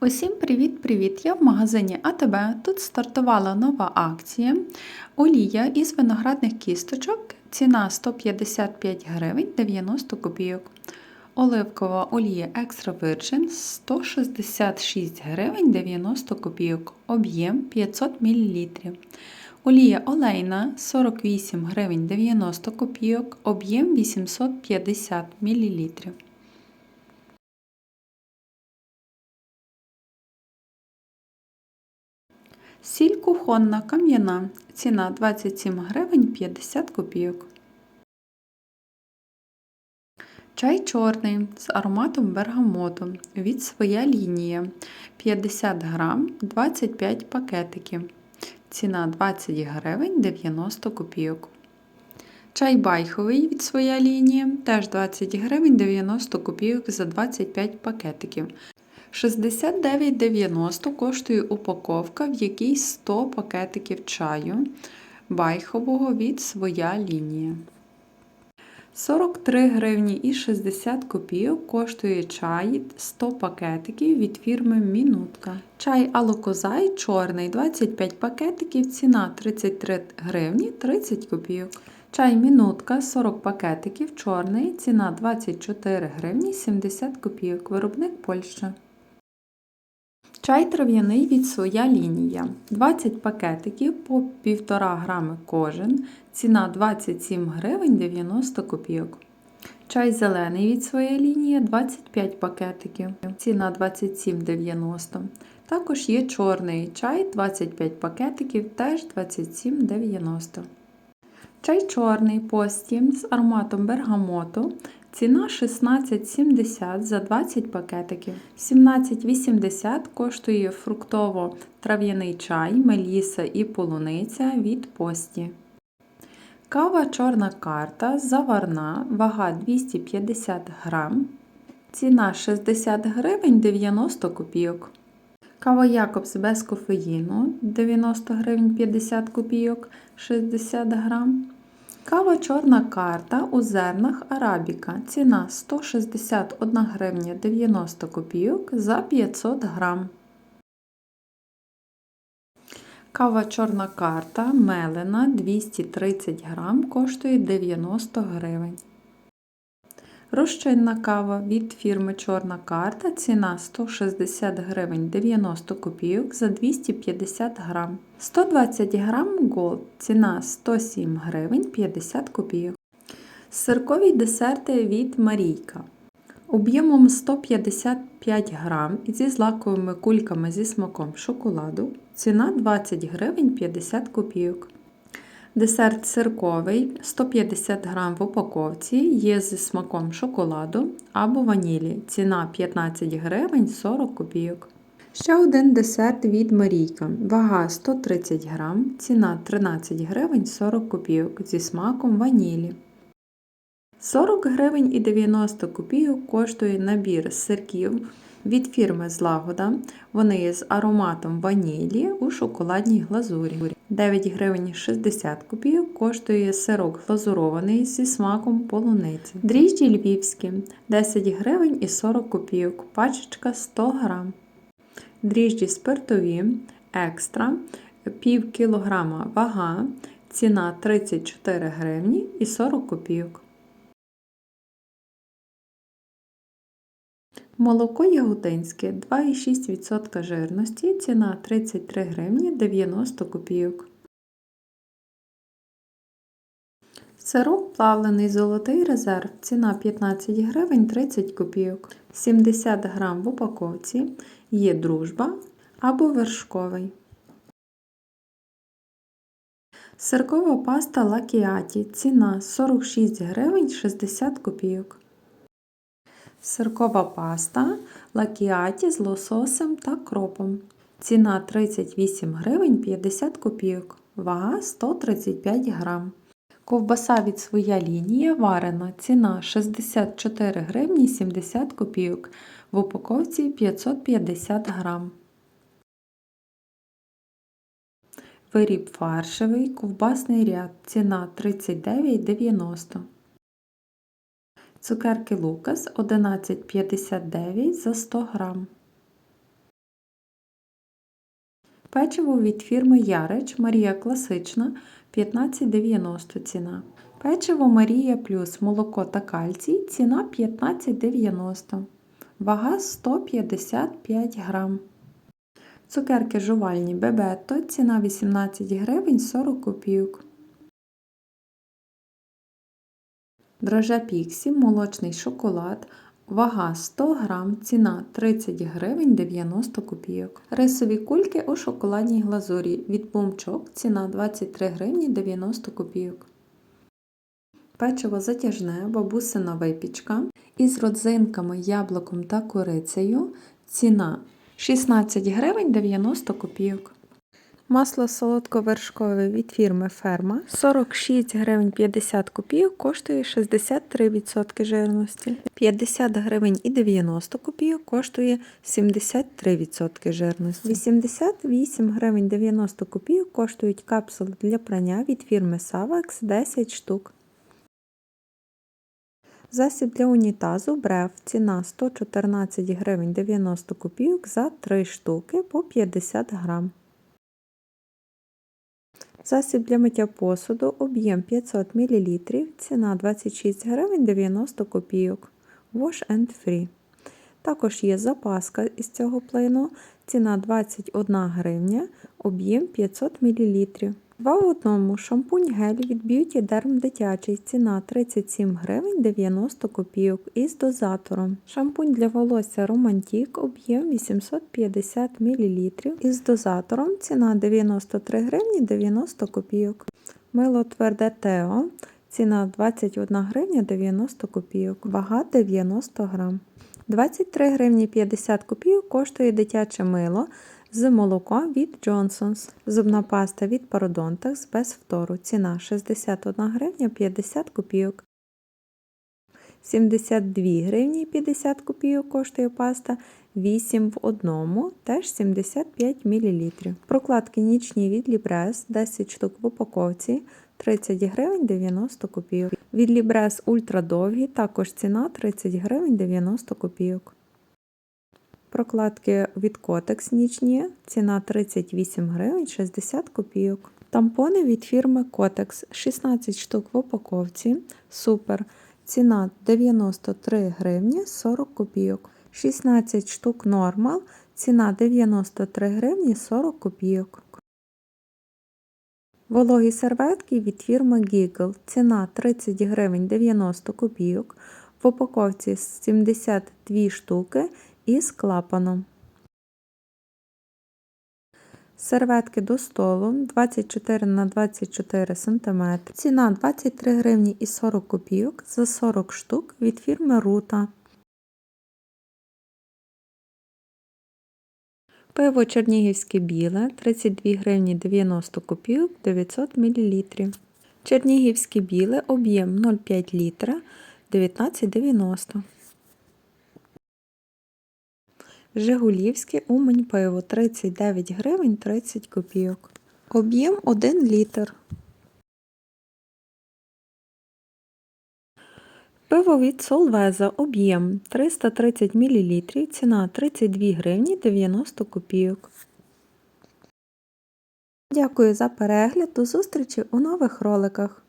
Усім привіт-привіт! Я в магазині АТБ. Тут стартувала нова акція. Олія із виноградних кісточок. Ціна 155 гривень 90 копійок. Оливкова олія Extra Virgin 166 гривень 90 копійок. Об'єм 500 мл. Олія олейна 48 гривень 90 копійок. Об'єм 850 мл. Сіль кухонна кам'яна. Ціна 27 гривень 50 копійок. Чай чорний з ароматом бергамоту від своя лінія 50 грам 25 пакетиків. Ціна 20 гривень 90 копійок. Чай байховий від своя лінія теж 20 гривень 90 копійок за 25 пакетиків. 69,90 коштує упаковка, в якій 100 пакетиків чаю байхового від своя лінія. 43 гривні і 60 копійок коштує чай 100 пакетиків від фірми Мінутка. Чай Алокозай чорний 25 пакетиків, ціна 33 гривні 30 копійок. Чай Мінутка 40 пакетиків чорний, ціна 24 гривні 70 копійок. Виробник Польща. Чай трав'яний від своя лінія. 20 пакетиків по 1,5 грами кожен. Ціна 27 гривень 90 копійок. Чай зелений від своя лінія 25 пакетиків. Ціна 27,90. Також є чорний чай 25 пакетиків, теж 27,90. Чай чорний постім з ароматом бергамоту. Ціна 16,70 за 20 пакетиків. 17,80 коштує фруктово-трав'яний чай, меліса і полуниця від пості. Кава чорна карта заварна, вага 250 грам. Ціна 60 гривень 90 копійок. Кава Якобс без кофеїну 90 гривень 50 копійок 60 грам. Кава чорна карта у зернах Арабіка. Ціна 161 гривня 90 копійок за 500 грам. Кава чорна карта мелена 230 грам коштує 90 гривень. Розчинна кава від фірми Чорна карта. Ціна 160 гривень 90 копійок за 250 грам. 120 грам Gold. Ціна 107 гривень 50 копійок. Сиркові десерти від Марійка. Об'ємом 155 грам зі злаковими кульками зі смаком шоколаду. Ціна 20 гривень 50 копійок. Десерт сирковий 150 г в упаковці, є зі смаком шоколаду або ванілі. Ціна 15 гривень 40 копійок. Ще один десерт від Марійка. Вага 130 г, ціна 13 гривень 40 копійок зі смаком ванілі. 40 гривень і 90 копійок коштує набір сирків від фірми Злагода. Вони з ароматом ванілі у шоколадній глазурі. 9 гривень 60 копійок коштує сирок глазурований зі смаком полуниці. Дріжджі львівські 10 гривень і 40 копійок, пачечка 100 грам. Дріжджі спиртові екстра пів кілограма вага, ціна 34 гривні і 40 копійок. Молоко яготинське 2,6% жирності, ціна 33 гривні 90 копійок. Сироп плавлений золотий резерв, ціна 15 гривень 30 копійок. 70 грам в упаковці є дружба або вершковий. Сиркова паста лакіаті. Ціна 46 гривень 60 копійок. Сиркова паста лакіаті з лососем та кропом. Ціна 38 гривень 50 копійок. Вага 135 грам. Ковбаса від своя лінія варена. Ціна 64 гривні 70 копійок. В упаковці 550 грам. Виріб фаршевий, ковбасний ряд. Ціна 39,90 Цукерки Лукас 11,59 за 100 грам. Печиво від фірми Ярич Марія Класична 15,90 ціна. Печиво Марія Плюс молоко та кальцій ціна 15,90. Вага 155 грам. Цукерки жувальні Бебетто ціна 18 гривень 40 копійок. Дрожжа Піксі, молочний шоколад, вага 100 грам, ціна 30 гривень 90 копійок. Рисові кульки у шоколадній глазурі від бумчок, ціна 23 гривні 90 копійок. Печиво затяжне, бабусина випічка із родзинками, яблуком та корицею. Ціна 16 гривень 90 копійок. Масло солодковершкове від фірми Ферма 46 гривень 50 копійок коштує 63% жирності. 50 гривень і 90 копійок коштує 73% жирності. 88 гривень 90 копійок коштують капсули для прання від фірми Savax 10 штук. Засіб для унітазу брев ціна 114 гривень 90 копійок за 3 штуки по 50 грам. Засіб для миття посуду, об'єм 500 мл, ціна 26 гривень 90 копійок. Wash and Free. Також є запаска із цього плейну, ціна 21 гривня, об'єм 500 мл. Два в одному шампунь гель від Beauty Derm дитячий, ціна 37 гривень 90 копійок із дозатором. Шампунь для волосся Романтік, об'єм 850 мл із дозатором, ціна 93 гривні 90 копійок. Мило тверде Тео, ціна 21 гривня 90 копійок, вага 90 грам. 23 гривні 50 копійок коштує дитяче мило з молоком від Johnson's. Зубна паста від Parodontax без втору. Ціна 61 гривня 50 копійок. 72 гривні 50 копійок коштує паста 8 в одному, теж 75 мл. Прокладки нічні від Libres 10 штук в упаковці 30 гривень 90 копійок. Від Libres ультрадовгі також ціна 30 гривень 90 копійок. Прокладки від Kotex нічні, ціна 38 гривень 60 копійок. Тампони від фірми Kotex 16 штук в упаковці. Супер. Ціна 93 гривні 40 копійок. 16 штук нормал. Ціна 93 гривні 40 копійок. Вологі серветки від фірми Giggle. Ціна 30 гривень 90 копійок. В упаковці 72 штуки із клапаном. Серветки до столу 24 на 24 см. Ціна 23 гривні і 40 копійок за 40 штук від фірми Рута. Пиво Чернігівське біле 32 гривні 90 копійок 900 мл. Чернігівське біле об'єм 0,5 літра 19,90. Жигулівське Умань пиво 39 гривень 30 копійок. Об'єм 1 літр. Пиво від Солвеза об'єм 330 мл, ціна 32 гривні 90 копійок. Дякую за перегляд. До зустрічі у нових роликах.